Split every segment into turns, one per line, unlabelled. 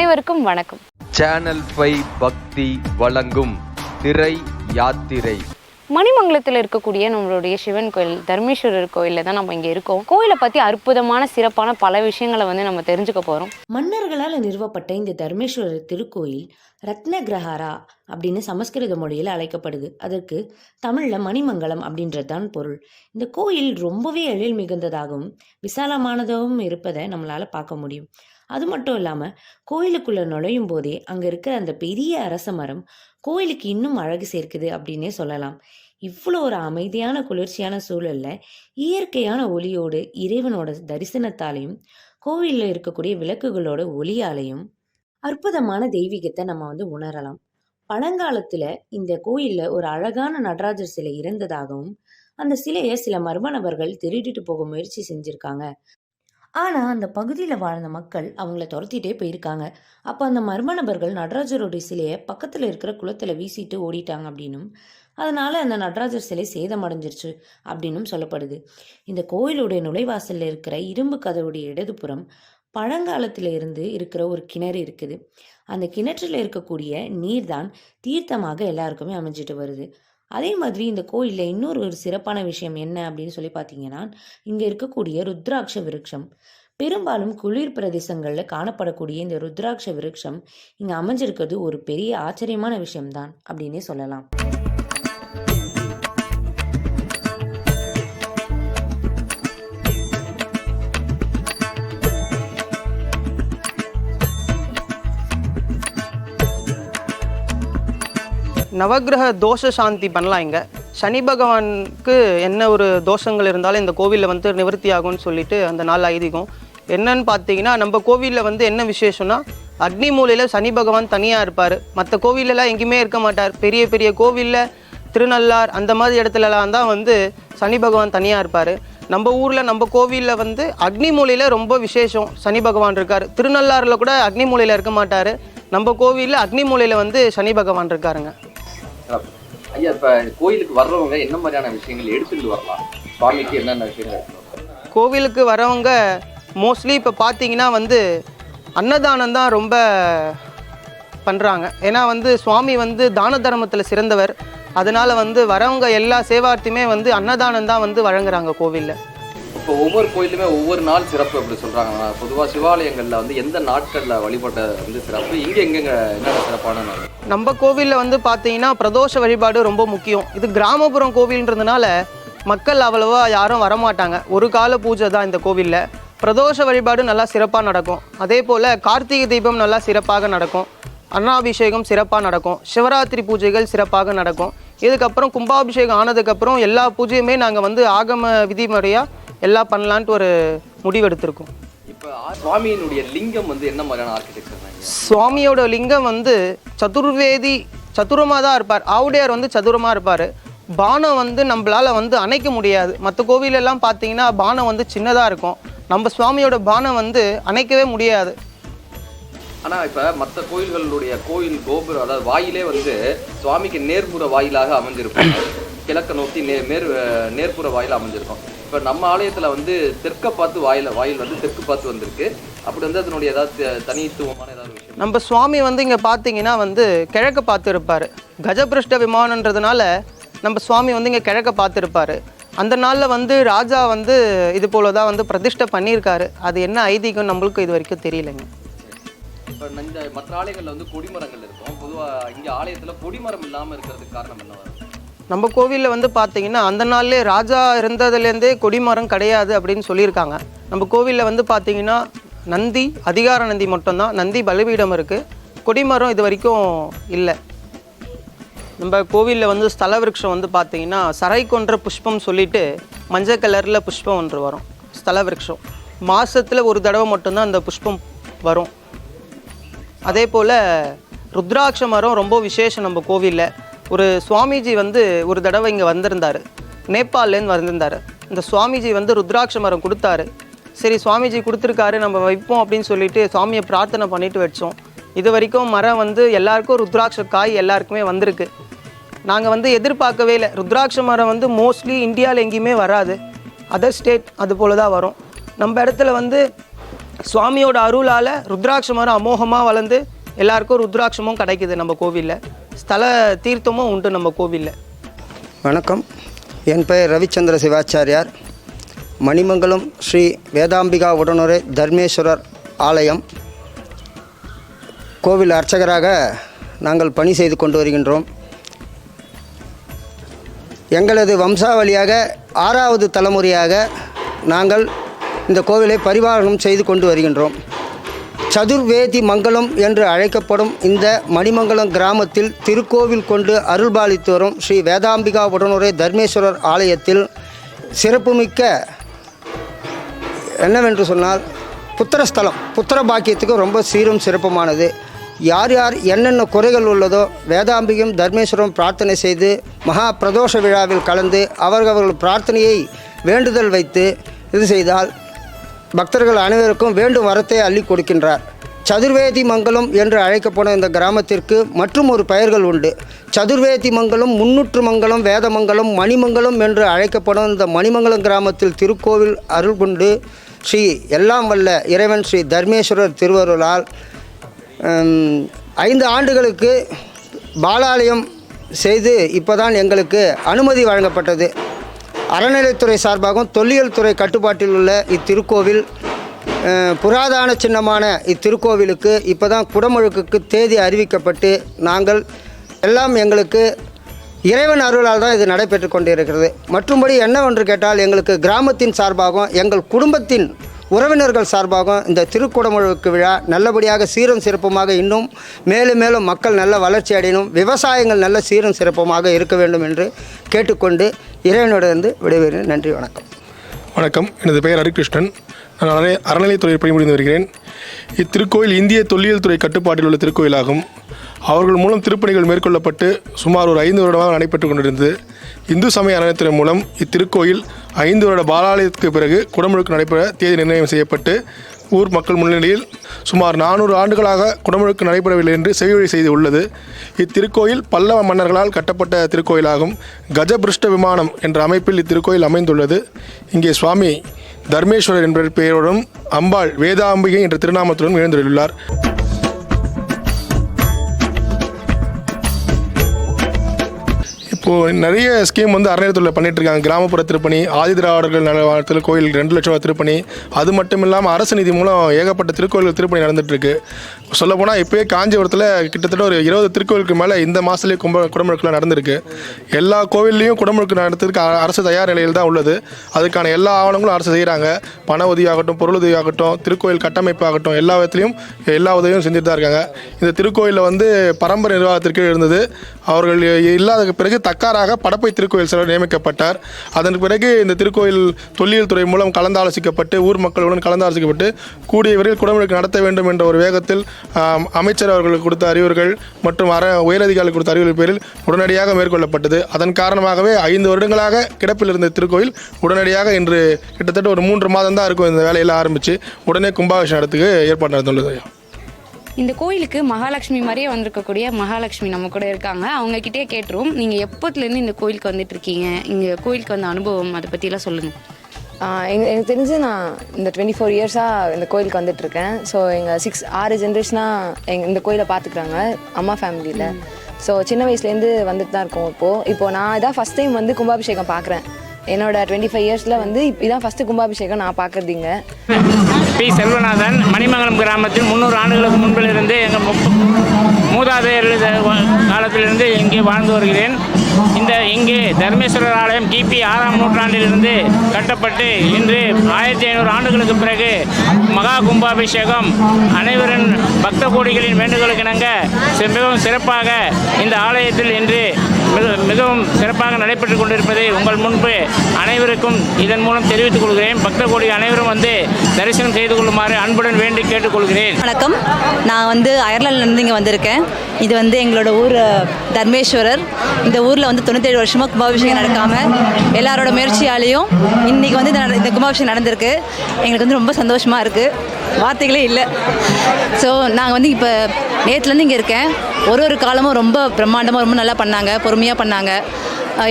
அனைவருக்கும் வணக்கம்.
Channel five பக்தி வழங்கும் திரை யாத்திரை.
மணிமங்கலத்தில் இருக்கக்கூடிய நம்மளுடைய சிவன் கோயில் தர்மேஸ்வரர் கோயிலில் தான் நம்ம இங்கே இருக்கோம். கோயிலை பற்றி அற்புதமான சிறப்பான பல விஷயங்களை வந்து நம்ம தெரிஞ்சுக்க போகிறோம்
மன்னர்களால் நிறுவப்பட்ட இந்த தர்மேஸ்வரர் திருக்கோயில் ரத்னகிரஹாரா அப்படின்னு சமஸ்கிருத மொழியில் அழைக்கப்படுது. அதற்கு தமிழில் மணிமங்கலம் அப்படின்றது தான் பொருள். இந்த கோயில் ரொம்பவே எழில் மிகுந்ததாகவும் விசாலமானதாகவும் இருப்பதை நம்மளால் பார்க்க முடியும். அது மட்டும் இல்லாமல் கோயிலுக்குள்ளே நுழையும் போதே அங்கே இருக்கிற அந்த பெரிய அரச மரம் கோயிலுக்கு இன்னும் அழகு சேர்க்குது அப்படின்னே சொல்லலாம். இவ்வளோ ஒரு அமைதியான குளிர்ச்சியான சூழலில் இயற்கையான ஒளியோடு இறைவனோட தரிசனத்தாலையும் கோவிலில் இருக்கக்கூடிய விளக்குகளோட ஒளியாலையும் அற்புதமான தெய்வீகத்தை நம்ம வந்து உணரலாம். பழங்காலத்தில் இந்த கோயிலில் ஒரு அழகான நடராஜர் சிலை இருந்ததாகவும் அந்த சிலையை சில மர்ம நபர்கள் திருடிட்டு போக முயற்சி செஞ்சுருக்காங்க. ஆனால் அந்த பகுதியில் வாழ்ந்த மக்கள் அவங்கள துரத்திட்டே போயிருக்காங்க. அப்போ அந்த மர்ம நபர்கள் நடராஜருடைய சிலையை பக்கத்தில் இருக்கிற குளத்தில் வீசிட்டு ஓடிட்டாங்க அப்படின்னும். அதனால அந்த நடராஜர் சிலை சேதமடைஞ்சிருச்சு அப்படின்னும் சொல்லப்படுது. இந்த கோயிலுடைய நுழைவாசலில் இருக்கிற இரும்பு கதவுடைய இடதுபுறம் பழங்காலத்தில் இருந்து இருக்கிற ஒரு கிணறு இருக்குது. அந்த கிணற்றில் இருக்கக்கூடிய நீர் தான் தீர்த்தமாக எல்லாருக்குமே அமைஞ்சிட்டு வருது. அதே மாதிரி இந்த கோயிலில் இன்னொரு ஒரு சிறப்பான விஷயம் என்ன அப்படின்னு சொல்லி பார்த்தீங்கன்னா இங்கே இருக்கக்கூடிய ருத்ராட்ச விருட்சம். பெரும்பாலும் குளிர் பிரதேசங்களில் காணப்படக்கூடிய இந்த ருத்ராட்ச விருட்சம் இங்கே அமைஞ்சிருக்கிறது ஒரு பெரிய ஆச்சரியமான விஷயம்தான் அப்படின்னே சொல்லலாம்.
நவக்கிரக தோஷ சாந்தி பண்ணலாம் இங்கே. சனி பகவானுக்கு என்ன ஒரு தோஷங்கள் இருந்தாலும் இந்த கோவிலில் வந்து நிவர்த்தி ஆகும்னு சொல்லிட்டு அந்த நாள் ஐதீகம். என்னன்னு பார்த்தீங்கன்னா நம்ம கோவிலில் வந்து என்ன விசேஷம்னா அக்னி மூலையில் சனி பகவான் தனியாக இருப்பார். மற்ற கோவிலெல்லாம் எங்கேயுமே இருக்க மாட்டார். பெரிய பெரிய கோவிலில் திருநள்ளார் அந்த மாதிரி இடத்துலலாம் தான் வந்து சனி பகவான் தனியாக இருப்பார். நம்ம ஊரில் நம்ம கோவிலில் வந்து அக்னி மூலையில் ரொம்ப விசேஷம் சனி பகவான் இருக்கார். திருநள்ளாறில் கூட அக்னி மூலையில் இருக்க மாட்டார். நம்ம கோவிலில் அக்னி மூலையில் வந்து சனி பகவான் இருக்காருங்க.
ஐயா இப்ப கோயிலுக்கு வர்றவங்க என்ன மாதிரியான விஷயங்கள் எடுத்துட்டு வரலாம்? சுவாமிக்கு என்னென்ன விஷயங்கள்
கோவிலுக்கு வரவங்க மோஸ்ட்லி இப்போ பார்த்தீங்கன்னா வந்து அன்னதானம் தான் ரொம்ப பண்ணுறாங்க ஏன்னா வந்து சுவாமி வந்து தான தர்மத்தில் சிறந்தவர். அதனால் வந்து வரவங்க எல்லா சேவார்த்தியுமே வந்து அன்னதானம் தான் வந்து வழங்குறாங்க கோவிலில்.
இப்போ ஒவ்வொரு கோயிலுமே ஒவ்வொரு நாள் சிறப்பு அப்படி சொல்கிறாங்க பொதுவாக சிவாலயங்களில் வந்து எந்த நாட்களில் வழிபட்ட வந்து சிறப்பு? இங்கே எங்கெங்க என்னென்ன சிறப்பான நாள்?
நம்ம கோவிலில் வந்து பார்த்தீங்கன்னா பிரதோஷ வழிபாடு ரொம்ப முக்கியம். இது கிராமப்புறம் கோவில்ன்றதுனால மக்கள் அவ்வளவா யாரும் வரமாட்டாங்க. ஒரு கால பூஜை தான் இந்த கோவிலில். பிரதோஷ வழிபாடு நல்லா சிறப்பாக நடக்கும். அதே போல் கார்த்திகை தீபம் நல்லா சிறப்பாக நடக்கும். அன்னாபிஷேகம் சிறப்பாக நடக்கும். சிவராத்திரி பூஜைகள் சிறப்பாக நடக்கும். இதுக்கப்புறம் கும்பாபிஷேகம் ஆனதுக்கப்புறம் எல்லா பூஜையுமே நாங்கள் வந்து ஆகம விதிமுறையாக எல்லாம் பண்ணலான்ட்டு ஒரு முடிவெடுத்திருக்கோம்.
இப்போ சுவாமியினுடைய லிங்கம் வந்து என்ன மாதிரியான ஆர்கிடெக்சர்
சுவாமியோட லிங்கம் வந்து சதுர்வேதி சதுரமாக தான் இருப்பார். ஆவுடையார் வந்து சதுரமாக இருப்பார். பானம் வந்து நம்மளால் வந்து அணைக்க முடியாது. மற்ற கோவிலெல்லாம் பார்த்தீங்கன்னா பானம் வந்து சின்னதாக இருக்கும். நம்ம சுவாமியோட பானம் வந்து அணைக்கவே முடியாது.
ஆனா இப்ப மற்ற கோயில்களுடைய கோயில் கோபுரம் அதாவது வாயிலே வந்து சுவாமிக்கு நேர்புற வாயிலாக அமைஞ்சிருக்கும். கிழக்க நோக்கி நே நேர் நேர்புற வாயில அமைஞ்சிருக்கும். இப்ப நம்ம ஆலயத்துல வந்து தெற்க பார்த்து வாயில வாயில் வந்து தெற்கு பார்த்து வந்திருக்கு. அப்படி வந்து அதனுடைய ஏதாவது தனித்துவமான ஏதாவது விஷயம்?
நம்ம சுவாமி வந்து இங்கே பார்த்தீங்கன்னா வந்து கிழக்க பார்த்து இருப்பார். கஜபிருஷ்ட விமானன்றதுனால நம்ம சுவாமி வந்து இங்கே கிழக்க பார்த்து இருப்பார். அந்த நாளில் வந்து ராஜா வந்து இது போல தான் வந்து பிரதிஷ்டை பண்ணியிருக்காரு. அது என்ன ஐதீகம் நம்மளுக்கு இது வரைக்கும் தெரியலைங்க.
இப்ப இந்த மற்ற ஆலயங்கள்ல வந்து கொடிமரங்கள் இருக்கும். பொதுவா இங்க ஆலயத்துல கொடிமரம் இல்லாம இருக்கிறதுக்கு காரணம் என்ன
நம்ம கோவிலில் வந்து பார்த்தீங்கன்னா அந்த நாள்லே ராஜா இருந்ததுலேருந்தே கொடிமரம் கிடையாது அப்படின்னு சொல்லியிருக்காங்க. நம்ம கோவிலில் வந்து பார்த்தீங்கன்னா நந்தி அதிகார நந்தி மட்டும்தான். நந்தி பலிபீடம் இருக்குது கொடிமரம் இது வரைக்கும் இல்லை. நம்ம கோவிலில் வந்து ஸ்தல விருட்சம் வந்து பார்த்தீங்கன்னா சரை கொன்ற புஷ்பம் சொல்லிட்டு மஞ்சள் கலரில் புஷ்பம் ஒன்று வரும். ஸ்தல விருட்சம் மாதத்தில் ஒரு தடவை மட்டும்தான் அந்த புஷ்பம் வரும். அதே போல் ருத்ராட்ச மரம் ரொம்ப விசேஷம் நம்ம கோவிலில். ஒரு சுவாமிஜி வந்து ஒரு தடவை இங்கே வந்திருந்தார். நேபாள்லேருந்து வந்திருந்தார். இந்த சுவாமிஜி வந்து ருத்ராட்ச மரம் கொடுத்தாரு. சரி சுவாமிஜி கொடுத்துருக்காரு நம்ம வைப்போம் அப்படின்னு சொல்லிட்டு சுவாமியை பிரார்த்தனை பண்ணிட்டு வச்சோம். இது வரைக்கும் மரம் வந்து எல்லாருக்கும் ருத்ராட்ச காய் எல்லாருக்குமே வந்திருக்கு. நாங்கள் வந்து எதிர்பார்க்கவே இல்லை. ருத்ராட்ச மரம் வந்து மோஸ்ட்லி இந்தியாவில் எங்கேயுமே வராது. அதர் ஸ்டேட் அது போல தான் வரும். நம்ம இடத்துல வந்து சுவாமியோட அருளால் ருத்ராட்ச மரம் அமோகமாக வளர்ந்து எல்லாருக்கும் ருத்ராட்சமும் கிடைக்குது நம்ம கோவிலில். ஸ்தல தீர்த்தமும் உண்டு நம்ம கோவிலில்.
வணக்கம். என் பெயர் ரவிச்சந்திர சிவாச்சாரியார். மணிமங்கலம் ஸ்ரீ வேதாம்பிகா உடனுரை தர்மேஸ்வரர் ஆலயம். கோவில் அர்ச்சகராக நாங்கள் பணி செய்து கொண்டு வருகின்றோம். எங்களது வம்சாவளியாக ஆறாவது தலைமுறையாக நாங்கள் இந்த கோவிலை பரிபாலனம் செய்து கொண்டு வருகின்றோம். சதுர்வேதி மங்கலம் என்று அழைக்கப்படும் இந்த மணிமங்கலம் கிராமத்தில் திருக்கோவில் கொண்டு அருள்பாலித்து வரும் ஸ்ரீ வேதாம்பிகா உடனுரை தர்மேஸ்வரர் ஆலயத்தில் சிறப்புமிக்க என்னவென்று சொன்னால் புத்திரஸ்தலம். புத்திர பாக்கியத்துக்கு ரொம்ப சீரும் சிறப்புமானது. யார் யார் என்னென்ன குறைகள் உள்ளதோ வேதாம்பிகம் தர்மேஸ்வரம் பிரார்த்தனை செய்து மகா பிரதோஷ விழாவில் கலந்து அவர்கள் அவர்கள் பிரார்த்தனையை வேண்டுதல் வைத்து இது செய்தால் பக்தர்கள் அனைவருக்கும் வேண்டும் வரத்தை அள்ளி கொடுக்கின்றார். சதுர்வேதி மங்கலம் என்று அழைக்கப்படும் இந்த கிராமத்திற்கு மற்றும் ஒரு பெயர்கள் உண்டு. சதுர்வேதி மங்கலம் முன்னூற்று மங்கலம் வேதமங்கலம் மணிமங்கலம் என்று அழைக்கப்படும் இந்த மணிமங்கலம் கிராமத்தில் திருக்கோவில் அருள் கொண்டு ஸ்ரீ எல்லாம் வல்ல இறைவன் ஸ்ரீ தர்மேஸ்வரர் திருவருளால் ஐந்து ஆண்டுகளுக்கு பாலாலயம் செய்து இப்போதான் எங்களுக்கு அனுமதி வழங்கப்பட்டது. அறநிலைத்துறை சார்பாகவும் தொல்லியல் துறை கட்டுப்பாட்டில் உள்ள இத்திருக்கோவில் புராதான புராதன சின்னமான இத்திருக்கோவிலுக்கு இப்போ தான் குடமுழுக்குக்கு தேதி அறிவிக்கப்பட்டு நாங்கள் எல்லாம் எங்களுக்கு இறைவன் அருளால் தான் இது நடைபெற்று கொண்டிருக்கிறது. மற்றும்படி என்னவென்று கேட்டால் எங்களுக்கு கிராமத்தின் சார்பாகவும் எங்கள் குடும்பத்தின் உறவினர்கள் சார்பாகவும் இந்த திருக்குடமுழுக்கு விழா நல்லபடியாக சீரும் சிறப்புமாக இன்னும் மேலும் மேலும் மக்கள் நல்ல வளர்ச்சி அடையணும் விவசாயங்கள் நல்ல சீரும் சிறப்புமாக இருக்க வேண்டும் என்று கேட்டுக்கொண்டு இறைவனிடமிருந்து விடைபெறுகிறேன். நன்றி வணக்கம்.
வணக்கம். எனது பெயர் ஹரிகிருஷ்ணன். நான் அறநிலை அறநிலைத்துறை பணிபுரிந்து வருகிறேன் இத்திருக்கோயில் இந்திய தொல்லியல் துறை கட்டுப்பாட்டில் உள்ள திருக்கோயிலாகும். அவர்கள் மூலம் திருப்பணிகள் மேற்கொள்ளப்பட்டு சுமார் ஒரு ஐந்து வருடமாக நடைபெற்று கொண்டிருந்தது. இந்து சமய அறநிலையத்தின் மூலம் இத்திருக்கோயில் ஐந்து வருட பாலாலயத்துக்கு பிறகு குடமுழுக்கு நடைபெற தேதி நிர்ணயம் செய்யப்பட்டு ஊர் மக்கள் முன்னிலையில் சுமார் நானூறு ஆண்டுகளாக குடமுழுக்கு நடைபெறவில்லை என்று செவிவழி செய்து உள்ளது. இத்திருக்கோயில் பல்லவ மன்னர்களால் கட்டப்பட்ட திருக்கோயிலாகும். கஜபிருஷ்ட விமானம் என்ற அமைப்பில் இத்திருக்கோயில் அமைந்துள்ளது. இங்கே சுவாமி தர்மேஸ்வரர் என்ற பெயருடன் அம்பாள் வேதாம்பிகை என்ற திருநாமத்துடன் எழுந்துள்ளார் இப்போது நிறைய ஸ்கீம் வந்து அறநிலையத்துறையில் பண்ணிட்டு இருக்காங்க கிராமப்புற திருப்பணி ஆதிதிராவிடர்கள் நலவாரத்தில் கோயில் ரெண்டு லட்சம் ரூபா திருப்பணி. அது மட்டும் இல்லாமல் அரசு நிதி மூலம் ஏகப்பட்ட திருக்கோயில் திருப்பணி நடந்துட்டு சொல்லப்போனால் இப்போயே காஞ்சிபுரத்தில் கிட்டத்தட்ட ஒரு இருபது திருக்கோயிலுக்கு மேலே இந்த மாதத்துலேயே கும்ப குடமுழுக்கெலாம் நடந்திருக்கு. எல்லா கோவில்லையும் குடமுழுக்கு நடத்துறதுக்கு அரசு தயார் நிலையில் தான் உள்ளது. அதுக்கான எல்லா ஆவணங்களும் அரசு செய்கிறாங்க பண உதவியாகட்டும் பொருள் உதவியாகட்டும் திருக்கோயில் கட்டமைப்பு ஆகட்டும் எல்லா விதத்துலையும் எல்லா உதவியும் செஞ்சுட்டு தான் இருக்காங்க. இந்த திருக்கோயிலில் வந்து பரம்பரை நிர்வாகத்திற்கு இருந்தது. அவர்கள் இல்லாத பிறகு தக்காராக படப்பை திருக்கோயில் சிலர் நியமிக்கப்பட்டார். அதன் பிறகு இந்த திருக்கோயில் தொல்லியல் துறை மூலம் கலந்தாலோசிக்கப்பட்டு ஊர் மக்களுடன் கலந்தாலோசிக்கப்பட்டு கூடிய விரைவில் குடமுழுக்கு நடத்த வேண்டும் என்ற ஒரு வேகத்தில் அமைச்சர் அவர்களுக்கு கொடுத்த அறிவுரைகள் மற்றும் அற உயரதிகாரிகள் கொடுத்த அறிவுரை பேரில் உடனடியாக மேற்கொள்ளப்பட்டது. அதன் காரணமாகவே ஐந்து வருடங்களாக கிடப்பில் இருந்த திருக்கோயில் உடனடியாக இன்று கிட்டத்தட்ட ஒரு மூன்று மாதம் தான் இருக்கும். இந்த வேலையெல்லாம் ஆரம்பித்து உடனே கும்பாபிஷேகம் நடத்துக்கு ஏற்பாடு நடந்துள்ளது
இந்த கோயிலுக்கு மகாலட்சுமி மாதிரியே வந்திருக்கக்கூடிய மகாலட்சுமி நம்ம கூட இருக்காங்க. அவங்க கிட்டே கேட்டுருவோம். நீங்க எப்போத்துலேருந்து இந்த கோயிலுக்கு வந்துட்டு இருக்கீங்க இங்க கோயிலுக்கு வந்த அனுபவம் அதை பற்றிலாம் சொல்லுங்க.
ஆஹ் எங்க எனக்கு தெரிஞ்சு நான் இந்த டுவெண்ட்டி ஃபோர் இயர்ஸாக இந்த கோயிலுக்கு வந்துட்டுருக்கேன். ஸோ எங்கள் சிக்ஸ் ஆறு ஜென்ரேஷனாக எங் இந்த கோயிலை பார்த்துக்குறாங்க அம்மா ஃபேமிலியில் ஸோ சின்ன வயசுலேருந்து வந்துட்டு தான் இருக்கோம் இப்போது இப்போது நான் இதான் ஃபஸ்ட் டைம் வந்து கும்பாபிஷேகம் பார்க்குறேன். என்னோட டுவெண்ட்டி ஃபைவ் இயர்ஸில் வந்து இதான் ஃபஸ்ட்டு கும்பாபிஷேகம் நான் பார்க்குறது இங்கே.
பி. செல்வநாதன் மணிமங்கலம் கிராமத்தில் முந்நூறு ஆண்டுகளுக்கு முன்பிலிருந்து எங்கள் மூதாதையர் காலத்திலிருந்து இங்கே வாழ்ந்து வருகிறேன். இந்த இங்கே தர்மேஸ்வரர் ஆலயம் கிபி ஆறாம் நூற்றாண்டிலிருந்து கட்டப்பட்டு இன்று ஆயிரத்தி ஐநூறு ஆண்டுகளுக்கு பிறகு மகா கும்பாபிஷேகம் அனைவரின் பக்த கோடிகளின் வேண்டுதலுக்கு இணங்க மிகவும் சிறப்பாக இந்த ஆலயத்தில் இன்று மிகவும் சிறப்பாக நடைபெற்று கொண்டிருப்பதை உங்கள் முன்பு அனைவருக்கும் இதன் மூலம் தெரிவித்துக் கொள்கிறேன். பக்த கோடி அனைவரும் வந்து தரிசனம் செய்து கொள்ளுமாறு அன்புடன் வேண்டி கேட்டுக்கொள்கிறேன்
வணக்கம். நான் வந்து அயர்லாந்துலேருந்து இங்கே வந்திருக்கேன். இது வந்து எங்களோட ஊர் தர்மேஸ்வரர். இந்த ஊர் ஊரில் வந்து தொண்ணூத்தேழு வருஷமாக கும்பாபிஷேகம் நடக்காமல் எல்லாரோட முயற்சியாலையும் இன்றைக்கி வந்து இந்த இந்த கும்பாபிஷேகம் நடந்திருக்கு. எங்களுக்கு வந்து ரொம்ப சந்தோஷமாக இருக்குது வார்த்தைகளே இல்லை. ஸோ நாங்கள் வந்து இப்போ நேற்றுலேருந்து இங்கே இருக்கேன். ஒரு ஒரு காலமும் ரொம்ப பிரம்மாண்டமாக ரொம்ப நல்லா பண்ணாங்க. பொறுமையாக பண்ணாங்க.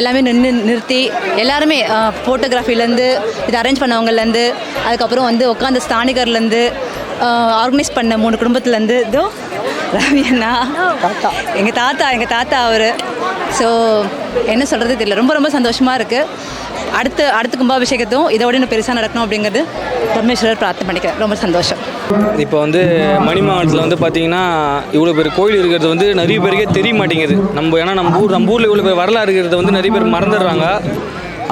எல்லாமே நின்று நிறுத்தி எல்லாருமே ஃபோட்டோகிராஃபிலேருந்து இது அரேஞ்ச் பண்ணவங்கலேருந்து அதுக்கப்புறம் வந்து உட்காந்த ஸ்தானிகர்லேருந்து ஆர்கனைஸ் பண்ண மூணு குடும்பத்துலேருந்து இதோ ரவி அண்ணா எங்கள் தாத்தா எங்கள் தாத்தா அவர். ஸோ என்ன சொல்கிறது தெரியல. ரொம்ப ரொம்ப சந்தோஷமாக இருக்குது அடுத்த அடுத்த கும்பாபிஷேகத்தும் இதோட இன்னும் பெருசாக நடக்கணும் அப்படிங்கிறது பரமேஸ்வரர் பிரார்த்தனை பண்ணிக்கிறேன். ரொம்ப சந்தோஷம்.
இப்போ வந்து மணிமாவட்டத்தில் வந்து பார்த்தீங்கன்னா இவ்வளோ பேர் கோயில் இருக்கிறது வந்து நிறைய பேருக்கே தெரிய மாட்டேங்குது. நம்ம ஏன்னா நம்ம ஊர் நம்ம ஊரில் இவ்வளோ பேர் வரலாறு இருக்கிறத வந்து நிறைய பேர் மறந்துடுறாங்க.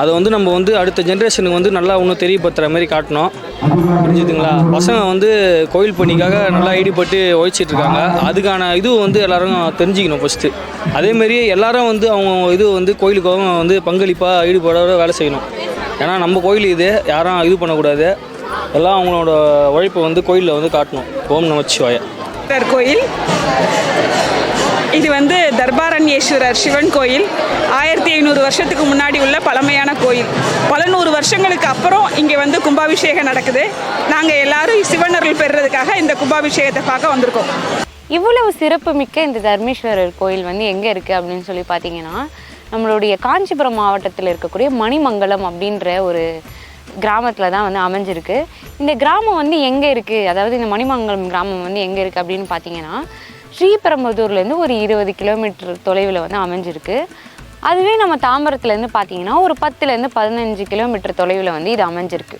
அதை வந்து நம்ம வந்து அடுத்த ஜென்ரேஷனுக்கு வந்து நல்லா இன்னும் தெரியப்படுத்துகிற மாதிரி காட்டணும். புரிஞ்சுதுங்களா? பசங்க வந்து கோயில் பணிக்காக நல்லா ஈடுபட்டு உழைச்சிட்ருக்காங்க. அதுக்கான இது வந்து எல்லோரும் தெரிஞ்சுக்கணும் ஃபஸ்ட்டு அதேமாரி எல்லாரும் வந்து அவங்க இது வந்து கோயிலுக்காக வந்து பங்களிப்பாக ஈடுபட வேலை செய்யணும். ஏன்னா நம்ம கோயில் இது யாரும் இது பண்ணக்கூடாது. எல்லாம் அவங்களோட உழைப்பை வந்து கோயிலில் வந்து காட்டணும். ஓம் நமச்சிவாய.
கோயில் இது வந்து தர்பாரண்யேஸ்வரர் சிவன் கோயில். ஆயிரத்தி ஐநூறு வருஷத்துக்கு முன்னாடி உள்ள பழமையான கோயில். பல நூறு வருஷங்களுக்கு அப்புறம் இங்கே வந்து கும்பாபிஷேகம் நடக்குது. நாங்கள் எல்லாரும் சிவனர்கள் பெறுறதுக்காக இந்த கும்பாபிஷேகத்தை பார்க்க வந்திருக்கோம்.
இவ்வளவு சிறப்புமிக்க இந்த தர்மேஸ்வரர் கோயில் வந்து எங்கே இருக்குது அப்படின்னு சொல்லி பார்த்தீங்கன்னா நம்மளுடைய காஞ்சிபுரம் மாவட்டத்தில் இருக்கக்கூடிய மணிமங்கலம் அப்படின்ற ஒரு கிராமத்தில் தான் வந்து அமைஞ்சிருக்கு. இந்த கிராமம் வந்து எங்கே இருக்குது அதாவது இந்த மணிமங்கலம் கிராமம் வந்து எங்கே இருக்குது அப்படின்னு பார்த்தீங்கன்னா ஸ்ரீபெரும்புதூர்லேருந்து ஒரு இருபது கிலோமீட்டர் தொலைவில் வந்து அமைஞ்சிருக்கு. அதுவே நம்ம தாம்பரத்துலேருந்து பார்த்தீங்கன்னா ஒரு பத்துலேருந்து பதினஞ்சு கிலோமீட்டர் தொலைவில் வந்து இது அமைஞ்சிருக்கு.